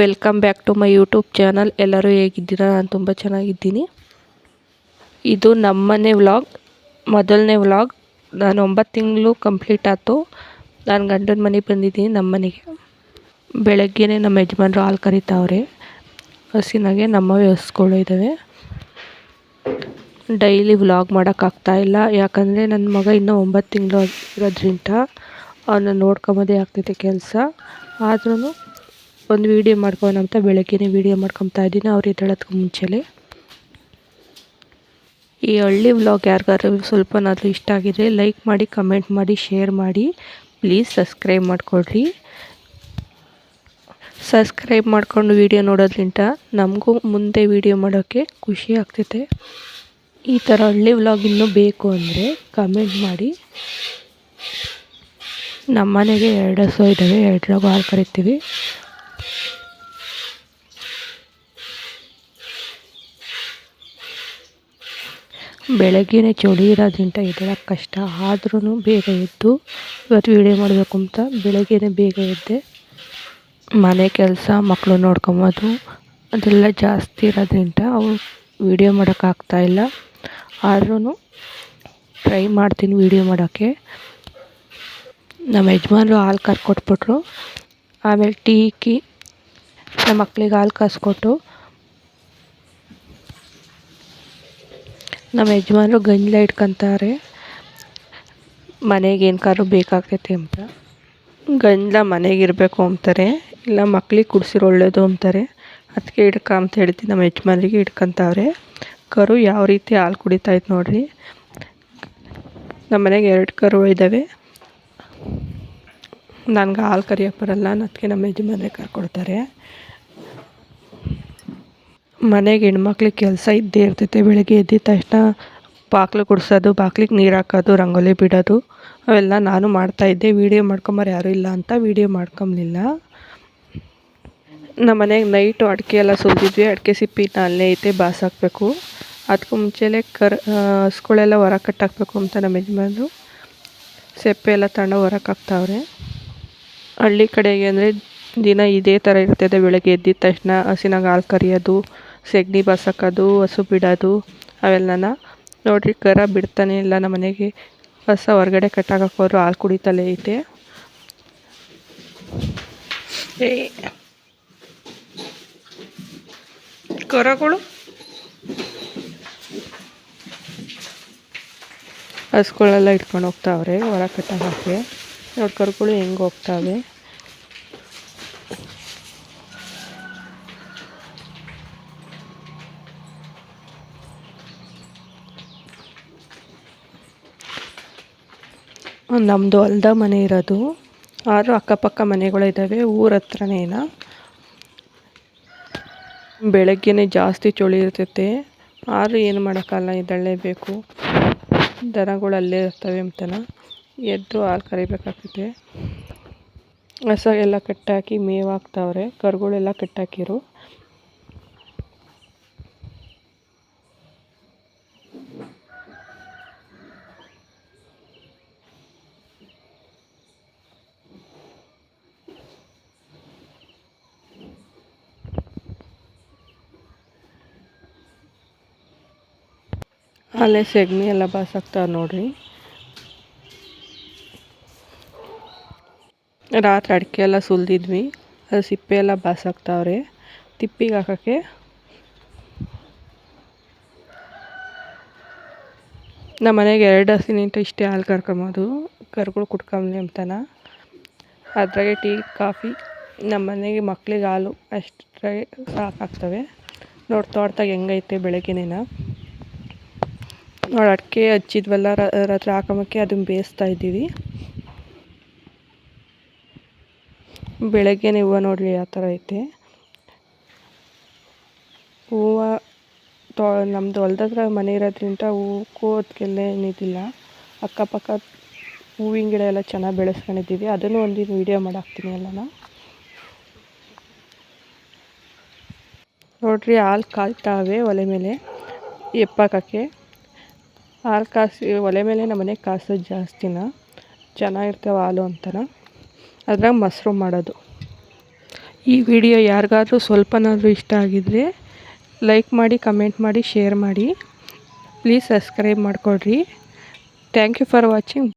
Welcome back to my YouTube channel ಎಲ್ಲರೂ ಹೇಗಿದ್ದೀರಾ? ನಾನು ತುಂಬ ಚೆನ್ನಾಗಿದ್ದೀನಿ. ಇದು ನಮ್ಮನೆ ವ್ಲಾಗ್ ಮೊದಲನೇ ವ್ಲಾಗ್ ನಾನು ಒಂಬತ್ತು ತಿಂಗಳು ಕಂಪ್ಲೀಟ್ ಆಯಿತು. ನಾನು ಗಂಡನ ಮನೆಗೆ ಬಂದಿದ್ದೀನಿ ನಮ್ಮನೆಗೆ ಬೆಳಗ್ಗೆನೇ ನಮ್ಮ ಯಜಮಾನರು ಹಾಲು ಕರಿತಾವ್ರೆ. ಹಸಿನಾಗೆ ನಮ್ಮ ವ್ಯವಸ್ಥೆಗಳು ಇದ್ದಾವೆ ಡೈಲಿ ವ್ಲಾಗ್ ಮಾಡೋಕ್ಕಾಗ್ತಾಯಿಲ್ಲ ಯಾಕಂದರೆ ನನ್ನ ಮಗ ಇನ್ನೂ ಒಂಬತ್ತು ತಿಂಗಳು ಇರೋದ್ರಿಂದ ಅವನ್ನ ನೋಡ್ಕೊಂಬೋದೇ ಆಗ್ತೈತೆ ಕೆಲಸ. ಆದ್ರೂ ಒಂದು ವೀಡಿಯೋ ಮಾಡ್ಕೊಳ್ಳೋಣ ಅಂತ ಬೆಳಗ್ಗೆನೇ ವೀಡಿಯೋ ಮಾಡ್ಕೊತಾ ಇದ್ದೀನಿ. ಅವ್ರು ಎದ್ದೇಳೋದಕ್ಕೆ ಮುಂಚೆಲೇ. ಈ ಹಳ್ಳಿ ವ್ಲಾಗ್ ಯಾರಿಗಾರು ಸ್ವಲ್ಪನಾದರೂ ಇಷ್ಟ ಆಗಿದ್ರೆ ಲೈಕ್ ಮಾಡಿ ಕಮೆಂಟ್ ಮಾಡಿ ಶೇರ್ ಮಾಡಿ. ಪ್ಲೀಸ್ ಸಬ್ಸ್ಕ್ರೈಬ್ ಮಾಡಿಕೊಡ್ರಿ ಸಬ್ಸ್ಕ್ರೈಬ್ ಮಾಡ್ಕೊಂಡು ವೀಡಿಯೋ ನೋಡೋದ್ರಿಂದ ನಮಗೂ ಮುಂದೆ ವೀಡಿಯೋ ಮಾಡೋಕ್ಕೆ ಖುಷಿ ಆಗ್ತೈತೆ. ಈ ಥರ ಹಳ್ಳಿ ವ್ಲಾಗ್ ಇನ್ನೂ ಬೇಕು ಅಂದರೆ ಕಮೆಂಟ್ ಮಾಡಿ. ನಮ್ಮ ಮನೆಗೆ ಎರಡು ಹಸು ಇದ್ದಾವೆ, ಎರಡರಾಗೂ ಹಾಲು ಕರಿತೀವಿ. ಬೆಳಗ್ಗೆನೇ ಚಳಿ ಇರೋದ್ರಿಂದ ಎದ್ದೇಳೋಕ್ಕೆ ಕಷ್ಟ. ಆದ್ರೂ ಬೇಗ ಎದ್ದು, ಇವತ್ತು ವೀಡಿಯೋ ಮಾಡಬೇಕು ಅಂತ ಬೆಳಗ್ಗೆನೇ ಬೇಗ ಎದ್ದೆ. ಮನೆ ಕೆಲಸ ಮಕ್ಕಳು ನೋಡ್ಕೊಬೋದು, ಅದೆಲ್ಲ ಜಾಸ್ತಿ ಇರೋದ್ರಿಂದ ಅವು ವೀಡಿಯೋ ಮಾಡೋಕ್ಕಾಗ್ತಾಯಿಲ್ಲ ಆದ್ರೂ ಟ್ರೈ ಮಾಡ್ತೀನಿ ವೀಡಿಯೋ ಮಾಡೋಕ್ಕೆ. ನಮ್ಮ ಯಜಮಾನ್ರು ಹಾಲು ಕರ್ಕೊಟ್ಬಿಟ್ರು. ಆಮೇಲೆ ಟೀ ಕಿ ನಮ್ಮ ಮಕ್ಳಿಗೆ ಹಾಲು ಕಾಸ್ಕೊಟ್ಟು ನಮ್ಮ ಯಜಮಾನರು ಗಂಜಲ ಇಟ್ಕೊತಾರೆ. ಮನೆಗೆ ಏನು ಕಾರು ಬೇಕಾಗ್ತೈತೆ ಅಂತ. ಗಂಜಲ ಮನೆಗಿರಬೇಕು ಅಂತಾರೆ, ಇಲ್ಲ ಮಕ್ಳಿಗೆ ಕುಡ್ಸಿರೋ ಒಳ್ಳೇದು ಅಂತಾರೆ. ಅದಕ್ಕೆ ಇಡ್ಕ ಅಂತ ಹೇಳ್ತೀನಿ ನಮ್ಮ ಯಜಮಾನಿಗೆ ಇಟ್ಕೊತಾವ್ರೆ. ಕರು ಯಾವ ರೀತಿ ಹಾಲು ಕುಡಿತಾಯಿತ್ತು ನೋಡಿರಿ. ನಮ್ಮ ಮನೆಗೆ ಎರಡು ಕರು ಇದ್ದಾವೆ ನನಗೆ ಹಾಲು ಕರಿಯೋಕ್ಕೆ ಬರಲ್ಲ ಅದಕ್ಕೆ ನಮ್ಮ ಯಜಮಾನ್ರೆ ಕರ್ಕೊಡ್ತಾರೆ. ಮನೆಗೆ ಹೆಣ್ಮಕ್ಳಿಗೆ ಕೆಲಸ ಇದ್ದೇ ಇರ್ತೈತೆ, ಬೆಳಗ್ಗೆ ಎದ್ದಿದ ತಕ್ಷಣ ಬಾಗಿಲು ಗುಡಿಸೋದು ಬಾಗ್ಲಿಗೆ ನೀರು ಹಾಕೋದು, ರಂಗೋಲಿ ಬಿಡೋದು, ಅವೆಲ್ಲ ನಾನು ಮಾಡ್ತಾಯಿದ್ದೆ ವೀಡಿಯೋ ಮಾಡ್ಕೊಂಬಾರ ಯಾರೂ ಇಲ್ಲ ಅಂತ ವೀಡಿಯೋ ಮಾಡ್ಕೊಂಬಲಿಲ್ಲ. ನಮ್ಮ ಮನೆಗೆ ನೈಟು ಅಡಿಕೆ ಎಲ್ಲ ಸುಲಿದ್ವಿ ಅಡಿಕೆ ಸಿಪ್ಪಿ ಅಲ್ಲೇ ಐತೆ ಬಾಸಾಕಬೇಕು ಅದಕ್ಕೂ ಮುಂಚೆಲೇ ಕರ್ ಹಸ್ಗಳೆಲ್ಲ ಹೊರ ಕಟ್ಟಾಕಬೇಕು ಅಂತ ನಮ್ಮ ಯಜಮಾನರು. ಸೆಪ್ಪೆ ಎಲ್ಲ ತಗೊಂಡು ಹೊರಕ್ಕೆ ಹಾಕ್ತಾವ್ರೆ. ಹಳ್ಳಿ ಕಡೆಗೆ ಅಂದರೆ ದಿನ ಇದೇ ಥರ ಇರ್ತದೆ. ಬೆಳಗ್ಗೆ ಎದ್ದಿದ ತಕ್ಷಣ ಹಸಿನಾಗ ಹಾಲು ಕರಿಯೋದು, ಸಗಣಿ ಬಸಾಕೋದು, ಹಸು ಬಿಡೋದು, ಅವೆಲ್ಲನ ನೋಡಿರಿ ಕರ ಬಿಡ್ತಾನೆ ಇಲ್ಲ ನಮ್ಮ ಮನೆಗೆ. ಕಸ ಹೊರಗಡೆ ಕಟ್ಟಾಕಕ್ಕೆ ಹಾಲು ಕುಡಿತಲೇ ಐತೆ. ಕರಗಳು? ಹಸುಗಳೆಲ್ಲ ಇಟ್ಕೊಂಡು ಹೋಗ್ತಾವ್ರೆ, ಹೊರ ಕಟ್ಟಾಕಕ್ಕೆ. ನೋಡಿ ಕರುಗಳು ಹೆಂಗೆ ಹೋಗ್ತಾವೆ. ನಮ್ಮದು ಅಲ್ದ ಮನೆ ಇರೋದು. ಆದರೂ ಅಕ್ಕಪಕ್ಕ ಮನೆಗಳಿದ್ದಾವೆ ಊರ ಹತ್ರನೇನ ಬೆಳಗ್ಗೆನೇ ಜಾಸ್ತಿ ಚಳಿ ಇರ್ತೈತೆ. ಆದರೂ ಏನು ಮಾಡೋಕ್ಕಲ್ಲ, ಎದ್ದೇಳಲೇಬೇಕು. ದನಗಳು ಅಲ್ಲೇ ಇರ್ತವೆ ಅಂತನ. ಎದ್ದು ಹಾಲು ಕರಿಬೇಕಾಗ್ತೈತೆ. ಹಸ ಕಟ್ಟಾಕಿ ಮೇವು ಹಾಕ್ತಾವ್ರೆ, ಕರುಗಳೆಲ್ಲ ಕಟ್ಟಾಕಿರು. ಅಲ್ಲೇ ಸೆಗಣಿ ಎಲ್ಲ ಬಾಸಾಕ್ತಾವೆ ನೋಡ್ರಿ. ರಾತ್ರಿ ಅಡಿಕೆ ಎಲ್ಲ ಸುಲಿದಿದ್ವಿ, ಅದು ಸಿಪ್ಪೆ ಎಲ್ಲ ಬಾಸಾಕ್ತಾವ್ರೆ. ತಿಪ್ಪಿಗೆ ಹಾಕೋಕ್ಕೆ. ನಮ್ಮ ಮನೆಗೆ ಎರಡು ಹಸಿನಿಂಟ ಇಷ್ಟೇ ಹಾಲು ಕರ್ಕೊಂಬೋದು ಕರುಗಳು ಕುಟ್ಕೊಂಬಿ ಅಂತನ. ಅದ್ರಾಗೆ ಟೀ, ಕಾಫಿ ನಮ್ಮ ಮನೆಗೆ ಮಕ್ಳಿಗೆ ಹಾಲು ಅಷ್ಟೇ ಸಾಕಾಗ್ತವೆ. ನೋಡಿ, ತೋಟದಾಗ ಹೆಂಗೈತೆ ಬೆಳಗ್ಗೆನೇನ? ನೋಡಿ ಅಡಿಕೆ ಹಚ್ಚಿದ್ವಲ್ಲ ರಾತ್ರಿ ಹಾಕೊಂಬಕ್ಕೆ ಅದನ್ನು ಬೇಯಿಸ್ತಾ ಇದ್ದೀವಿ. ಬೆಳಗ್ಗೆನೇ ಹೂವು ನೋಡಲಿ ಯಾವ ಥರ ಐತೆ. ಹೂವು ತೋ ನಮ್ಮದು ಹೊಲ್ದತ್ರ ಮನೆ ಇರೋದ್ರಿಂದ ಹೂವು ಅದಕ್ಕೆಲ್ಲ ಏನಿದಿಲ್ಲ. ಅಕ್ಕಪಕ್ಕ ಹೂವಿನ ಗಿಡ ಎಲ್ಲ ಚೆನ್ನಾಗಿ ಬೆಳೆಸ್ಕೊಂಡಿದ್ದೀವಿ. ಅದನ್ನು ಒಂದಿನ ವೀಡಿಯೋ ಮಾಡಾಕ್ತೀನಿ ಎಲ್ಲನ. ನೋಡಿರಿ, ಹಾಲು ಕಾಯ್ತಾವೆ ಒಲೆ ಮೇಲೆ. ಎಪ್ಪಾಕಕ್ಕೆ. ಹಾಲು ಕಾಸಿ, ಒಲೆ ಮೇಲೆ ನಮ್ಮ ಮನೆಗೆ ಕಾಸೋದು ಜಾಸ್ತಿನ, ಚೆನ್ನಾಗಿರ್ತವೆ ಹಾಲು ಅಂತನ. ಅದ್ರಾಗ ಮೊಸರು ಮಾಡೋದು. ಈ ವಿಡಿಯೋ ಯಾರಿಗಾದ್ರೂ ಸ್ವಲ್ಪನಾದರೂ ಇಷ್ಟ ಆಗಿದ್ದರೆ ಲೈಕ್ ಮಾಡಿ, ಕಮೆಂಟ್ ಮಾಡಿ, ಶೇರ್ ಮಾಡಿ. ಪ್ಲೀಸ್ ಸಬ್ಸ್ಕ್ರೈಬ್ ಮಾಡಿಕೊಡ್ರಿ ಥ್ಯಾಂಕ್ ಯು ಫಾರ್ ವಾಚಿಂಗ್.